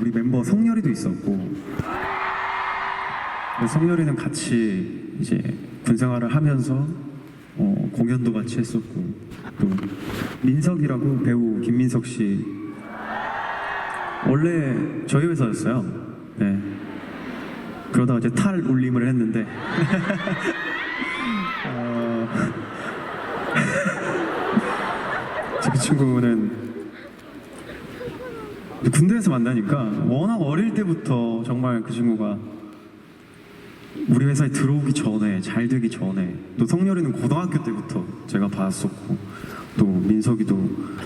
우리 멤버 성열이도 있었고 그 성열이는 같이 이제 군 생활을 하면서 어, 공연도 같이 했었고 또 민석이라고 배우 김민석 씨 원래 저희 회사였어요. 네. 그러다가 이제 탈 울림을 했는데 어, 그 친구는 군대에서 만나니까 워낙 어릴 때부터 정말 그 친구가 우리 회사에 들어오기 전에 잘 되기 전에 또 성렬이는 고등학교 때부터 제가 봤었고 또 민석이도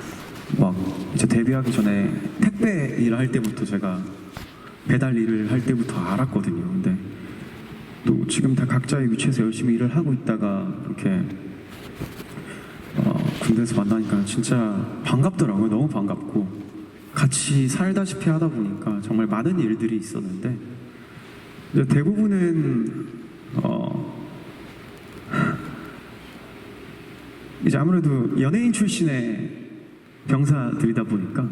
막 이제 데뷔하기 전에 택배 일을 할 때부터 제가 배달 일을 할 때부터 알았거든요. 근데 또 지금 다 각자의 위치에서 열심히 일을 하고 있다가 이렇게 어, 군대에서 만나니까 진짜 반갑더라고요. 너무 반갑고 같이 살다시피 하다 보니까 정말 많은 일들이 있었는데 대부분은 어 이제 아무래도 연예인 출신의 병사들이다 보니까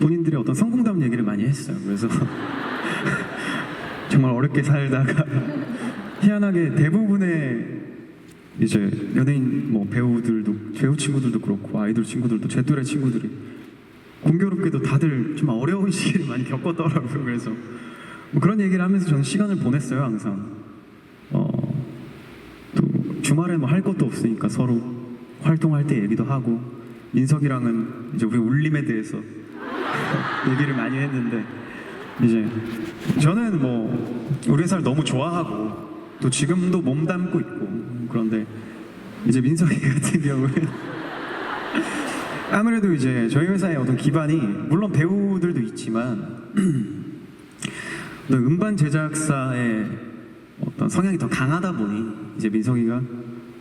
본인들의 어떤 성공담 얘기를 많이 했어요. 그래서 정말 어렵게 살다가 희한하게 대부분의 이제 연예인 뭐 배우들도 배우 친구들도 그렇고 아이돌 친구들도 제 또래 친구들이 공교롭게도 다들 좀 어려운 시기를 많이 겪었더라고요. 그래서 뭐 그런 얘기를 하면서 저는 시간을 보냈어요 항상. 어, 또 주말에 뭐 할 것도 없으니까 서로 활동할 때 얘기도 하고 민석이랑은 이제 우리 울림에 대해서 얘기를 많이 했는데 이제 저는 뭐 우리 회사를 너무 좋아하고 또 지금도 몸담고 있고 그런데 이제 민석이 같은 경우는 아무래도 이제 저희 회사의 어떤 기반이 물론 배우들도 있지만 음반 제작사의 어떤 성향이 더 강하다 보니 이제 민석이가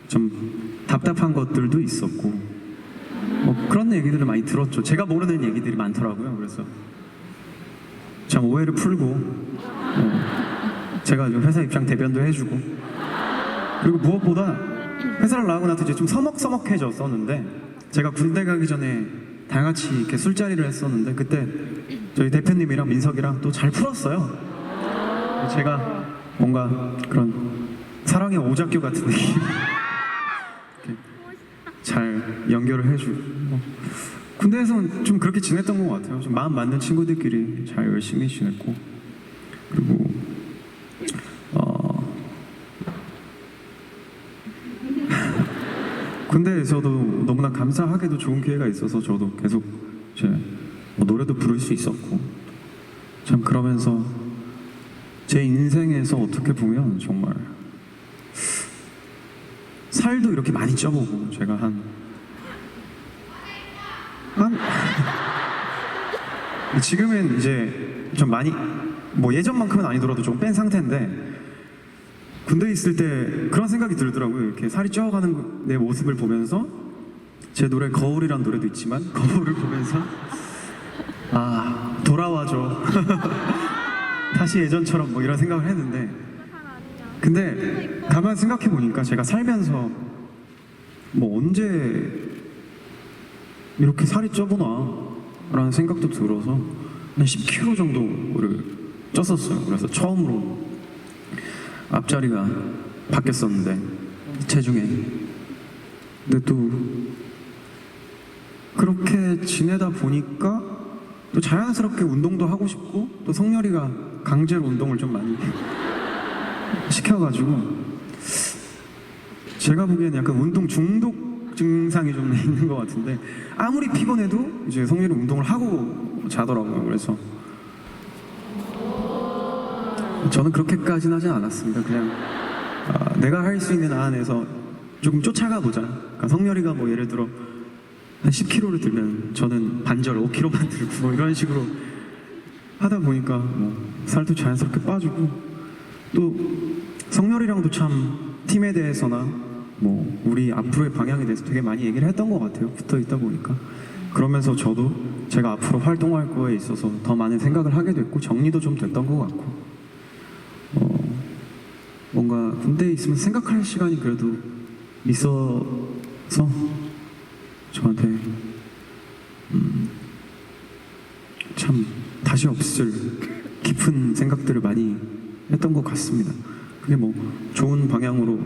좀 답답한 것들도 있었고 뭐 그런 얘기들을 많이 들었죠. 제가 모르는 얘기들이 많더라고요. 그래서 참 오해를 풀고 어, 제가 좀 회사 입장 대변도 해주고 그리고 무엇보다 회사를 나가고 나서 이제 좀 서먹서먹해졌었는데 제가 군대 가기 전에 다 같이 이렇게 술자리를 했었는데 그때 저희 대표님이랑 민석이랑 또 잘 풀었어요. 제가 뭔가 그런 사랑의 오작교 같은 느낌 잘 연결을 해주고 뭐 군대에서는 좀 그렇게 지냈던 것 같아요. 좀 마음 맞는 친구들끼리 잘 열심히 지냈고 어 군대에서도 너무나 감사하게도 좋은 기회가 있어서 저도 계속 이제 뭐 노래도 부를 수 있었고 참 그러면서 제 인생에서 어떻게 보면 정말 살도 이렇게 많이 쪄보고 제가 한 한 지금은 이제 좀 많이 뭐 예전만큼은 아니더라도 좀 뺀 상태인데 군대에 있을 때 그런 생각이 들더라고요. 이렇게 살이 쪄가는 거- 내 모습을 보면서 제 노래 거울이란 노래도 있지만 거울을 보면서 아 돌아와줘 다시 예전처럼 뭐 이런 생각을 했는데 근데 가만 생각해 보니까 제가 살면서 뭐 언제 이렇게 살이 쪄보나 라는 생각도 들어서 한 10kg 정도를 쪘었어요. 그래서 처음으로 앞자리가 바뀌었었는데 체중에. 근데 또 그렇게 지내다 보니까 또 자연스럽게 운동도 하고 싶고 또 성렬이가 강제로 운동을 좀 많이 시켜가지고 제가 보기에는 약간 운동 중독 증상이 좀 있는 것 같은데 아무리 피곤해도 이제 성렬이 운동을 하고 자더라고요. 그래서 저는 그렇게까지는 하진 않았습니다. 그냥 아, 내가 할 수 있는 안에서 조금 쫓아가 보자. 그러니까 성렬이가 뭐 예를 들어 한 10kg를 들면 저는 반절 5kg만 들고 뭐 이런 식으로 하다 보니까 뭐 살도 자연스럽게 빠지고 또 성렬이랑도 참 팀에 대해서나 뭐 우리 앞으로의 방향에 대해서 되게 많이 얘기를 했던 것 같아요. 붙어 있다 보니까 그러면서 저도 제가 앞으로 활동할 거에 있어서 더 많은 생각을 하게 됐고 정리도 좀 됐던 것 같고 어, 뭔가 군대에 있으면 생각할 시간이 그래도 있어서 저한테 음, 참 다시 없을 깊은 생각들을 많이 했던 것 같습니다. 그게 뭐 좋은 방향으로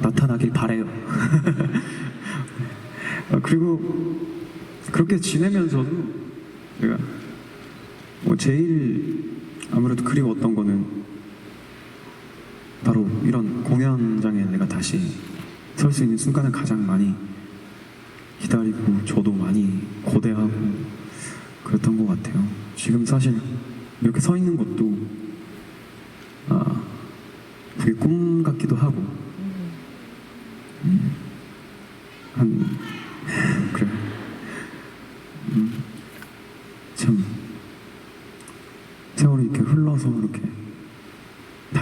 나타나길 바래요. 아, 그리고 그렇게 지내면서도 내가 뭐 제일 아무래도 그리웠던 거는 바로 이런 공연장에 내가 다시 설 수 있는 순간을 가장 많이 기다리고 저도 많이 고대하고 그랬던 것 같아요. 지금 사실 이렇게 서 있는 것도 아 되게 꿈 같기도 하고. 음, 한 그래. 음, 참. 세월이 이렇게 흘러서 이렇게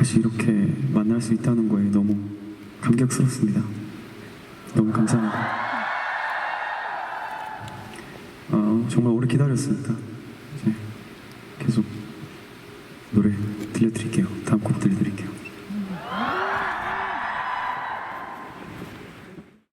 다시 이렇게 만날 수 있다는 거에 너무 감격스럽습니다. 너무 감사합니다. 어, 정말 오래 기다렸습니다. 계속 노래 들려드릴게요. 다음 곡 들려드릴게요.